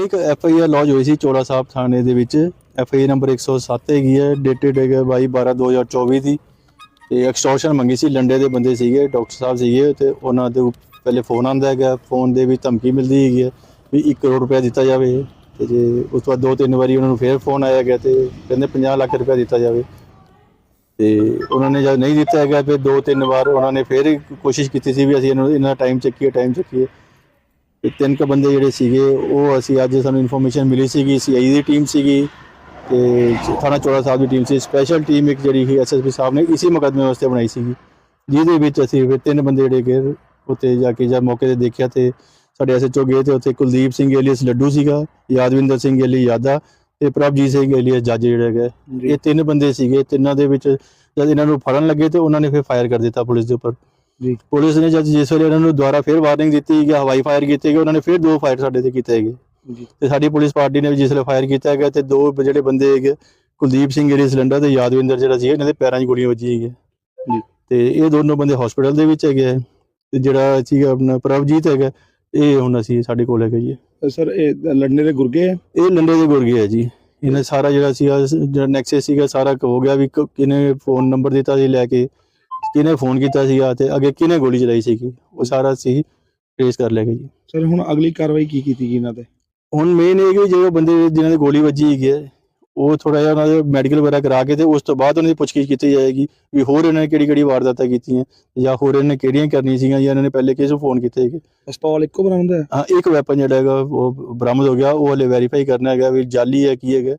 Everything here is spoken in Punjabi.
ਇੱਕ ਐਫ ਆਈ ਆਰ ਲੌਜ ਹੋਈ ਸੀ ਚੋਲਾ ਸਾਹਿਬ ਥਾਣੇ ਦੇ ਵਿੱਚ। ਐਫ ਆਈ ਆਰ ਨੰਬਰ 107 ਹੈਗੀ ਹੈ ਡੇਟਡ ਹੈਗਾ 22 12 2024 ਦੀ। ਤੇ ਐਕਸਟੋਰਸ਼ਨ ਮੰਗੀ ਸੀ, ਲੰਡੇ ਦੇ ਬੰਦੇ ਸੀਗੇ, ਡਾਕਟਰ ਸਾਹਿਬ ਸੀਗੇ ਤੇ ਉਹਨਾਂ ਦੇ ਪਹਿਲੇ ਫੋਨ ਆਂਦਾ ਹੈਗਾ ਫੋਨ ਦੇ ਵੀ ਧਮਕੀ ਮਿਲਦੀ ਹੈਗੀ ਹੈ ਵੀ 1 ਕਰੋੜ ਰੁਪਏ ਦਿੱਤਾ ਜਾਵੇ। ਤੇ ਜੇ ਉਸ ਤੋਂ ਬਾਅਦ ਦੋ ਤਿੰਨ ਵਾਰੀ ਉਹਨਾਂ ਨੂੰ ਫੇਰ ਫੋਨ ਆਇਆ ਗਿਆ ਤੇ ਕਹਿੰਦੇ 50 ਲੱਖ ਰੁਪਏ ਦਿੱਤਾ ਜਾਵੇ। ਤੇ ਉਹਨਾਂ ਨੇ ਜਦ ਨਹੀਂ ਦਿੱਤਾ ਹੈਗਾ, ਫਿਰ ਦੋ ਤਿੰਨ ਵਾਰ ਉਹਨਾਂ ਨੇ ਫੇਰ ਕੋਸ਼ਿਸ਼ ਕੀਤੀ ਸੀ ਵੀ ਅਸੀਂ ਇਹਨੂੰ ਇਹਨਾਂ ਟਾਈਮ ਚੱਕੀਏ ਟਾਈਮ ਚੱਕੀਏ। ਤੇ ਤਿੰਨ ਕ ਬੰਦੇ ਜਿਹੜੇ ਸੀਗੇ ਉਹ ਅਸੀਂ ਅੱਜ ਸਾਨੂੰ ਇਨਫੋਰਮੇਸ਼ਨ ਮਿਲੀ ਸੀਗੀ ਸੀਆਈ ਦੀ ਟੀਮ ਸੀਗੀ ਤੇ ਥਾਣਾ ਚੋੜਾ ਸਾਹਿਬ ਦੀ ਟੀਮ ਸੀ। ਸਪੈਸ਼ਲ ਟੀਮ ਇੱਕ ਜਿਹੜੀ ਸੀ ਐਸਐਸਪੀ ਸਾਹਿਬ ਨੇ ਇਸੇ ਮੁਕੱਦਮੇ ਵਾਸਤੇ ਬਣਾਈ ਸੀਗੀ। ਜਿਹਦੇ ਵਿੱਚ ਅਸੀਂ ਫਿਰ ਤਿੰਨ ਬੰਦੇ ਜਿਹੜੇ ਗਏ ਉੱਤੇ ਜਾ ਕੇ ਜਦ ਮੌਕੇ ਤੇ ਦੇਖਿਆ ਤੇ ਸਾਡੇ ਐਸਐਚਓ ਗਏ ਤੇ ਉੱਥੇ ਕੁਲਦੀਪ ਸਿੰਘ ਏਲੀਅਸ ਲੱਡੂ ਸੀਗਾ ਯਾਦਵਿੰਦਰ ਸਿੰਘ ਏਲੀ ਯਾਦਾ ਤੇ ਪ੍ਰਭਜੀਤ ਸਿੰਘ ਏਲੀਅਸ ਜੱਜ ਜਿਹੜਾ ਹੈਗਾ। ਇਹ ਤਿੰਨ ਬੰਦੇ ਸੀਗੇ ਤਿੰਨਾਂ ਦੇ ਵਿੱਚ ਜਦ ਇਹਨਾਂ ਨੂੰ ਫੜਨ ਲੱਗੇ ਤੇ ਉਹਨਾਂ ਨੇ ਫਿਰ ਫਾਇਰ ਕਰ ਦਿੱਤਾ ਪੁਲਿਸ ਦੇ ਉੱਪਰ। ਜੀ। ਪੁਲਿਸ ਨੇ ਜਦ ਜਿਸ ਵੇਲੇ ਇਹਨਾਂ ਨੂੰ ਦੁਬਾਰਾ ਫਿਰ ਵਾਰਨਿੰਗ ਦਿੱਤੀ ਕਿ ਹਵਾਈ ਫਾਇਰ ਕੀਤੇ ਗਏ ਉਹਨਾਂ ਨੇ ਫਿਰ ਦੋ ਫਾਇਰ ਸਾਡੇ ਤੇ ਕੀਤੇ ਹੈਗੇ ਜੀ। ਤੇ ਸਾਡੀ ਪੁਲਿਸ ਪਾਰਟੀ ਨੇ ਵੀ ਜਿਸ ਵੇਲੇ ਫਾਇਰ ਕੀਤਾ ਹੈਗਾ ਤੇ ਦੋ ਜਿਹੜੇ ਬੰਦੇ ਹੈਗੇ ਕੁਲਦੀਪ ਸਿੰਘ ਏਲੀਅਸ ਸਿਲੰਡਰ ਤੇ ਯਾਦਵਿੰਦਰ ਜਿਹੜਾ ਸੀ ਇਹਨਾਂ ਦੇ ਪੈਰਾਂ 'ਚ ਗੋਲੀਆਂ ਵੱਜੀਆਂ ਹੈਗੀਆਂ ਜੀ। ਤੇ ਇਹ ਦੋਨੋਂ ਬੰਦੇ ਹਸਪੀਟਲ ਦੇ ਵਿੱਚ ਹੈਗੇ ਤੇ ਜਿਹੜਾ ਸੀਗਾ ਆਪਣਾ ਪ੍ਰਭਜੀਤ ਹੈਗਾ ਇਹ ਹੁਣ ਅਸੀਂ ਸਾਡੇ ਕੋਲ ਹੈਗਾ ਜੀ। ਸਰ ਇਹ ਲੜਨੇ ਦੇ ਗੁਰਗੇ ਹੈ ਇਹ ਲੰਡੇ ਦੇ ਗੁਰਗੇ ਹੈ ਜੀ। ਇਹਨੇ ਸਾਰਾ ਜਿਹੜਾ ਸੀਗਾ ਜਿਹੜਾ ਨੈਕਸਸ ਸੀਗਾ ਸਾਰਾ ਹੋ ਗਿਆ ਵੀ ਕ- ਕਿਹਨੇ ਫੋਨ ਨੰਬਰ ਦਿੱਤਾ ਸੀ ਲੈ ਕੇ। ਕਿਹਨੇ ਫੋਨ ਕੀਤਾ ਸੀਗਾ ਤੇ ਅੱਗੇ ਕਿਹਨੇ ਗੋਲੀ ਚਲਾਈ ਸੀਗੀ? ਉਹ ਸਾਰਾ ਸੀ ਟ੍ਰੇਸ ਕਰ ਲਿਆ ਗਿਆ ਜੀ। ਸਰ ਹੁਣ ਅਗਲੀ ਕਾਰਵਾਈ ਕੀ ਕੀਤੀ ਗਈ ਇਹਨਾਂ ਤੇ? ਹੁਣ ਮੇਨ ਇਹ ਕਿ ਜਿਹੜੇ ਬੰਦੇ ਜਿਨ੍ਹਾਂ ਦੀ ਗੋਲੀ ਵੱਜੀ ਹੈਗੀ ਹੈ ਉਹ ਥੋੜਾ ਜਿਹਾ ਉਹਨਾਂ ਦੇ ਮੈਡੀਕਲ ਵਗੈਰਾ ਕਰਾ ਕੇ ਤੇ ਉਸ ਤੋਂ ਬਾਅਦ ਉਹਨਾਂ ਦੀ ਪੁੱਛਗਿੱਛ ਕੀਤੀ ਜਾਏਗੀ ਵੀ ਹੋਰ ਇਹਨਾਂ ਨੇ ਕਿਹੜੀ ਕਿਹੜੀ ਵਾਰਦਾਤਾਂ ਕੀਤੀਆਂ ਜਾਂ ਹੋਰ ਇਹਨਾਂ ਨੇ ਕਿਹੜੀਆਂ ਕਰਨੀਆਂ ਸੀਗੀਆਂ ਜਾਂ ਇਹਨਾਂ ਨੇ ਪਹਿਲੇ ਕਿਸ ਨੂੰ ਫੋਨ ਕੀਤੇ ਹੈਗੇ। ਪਿਸਤੌਲ ਇੱਕੋ ਬਰਾਮਦ ਹੈ? ਹਾਂ ਇੱਕ ਵੈਪਨ ਜਿਹੜਾ ਹੈਗਾ ਉਹ ਬਰਾਮਦ ਹੋ ਗਿਆ ਉਹ ਹਲੇ ਵੈਰੀਫਾਈ ਕਰਨਾ ਹੈਗਾ ਵੀ ਜਾਲੀ ਹੈ ਕੀ ਹੈਗਾ।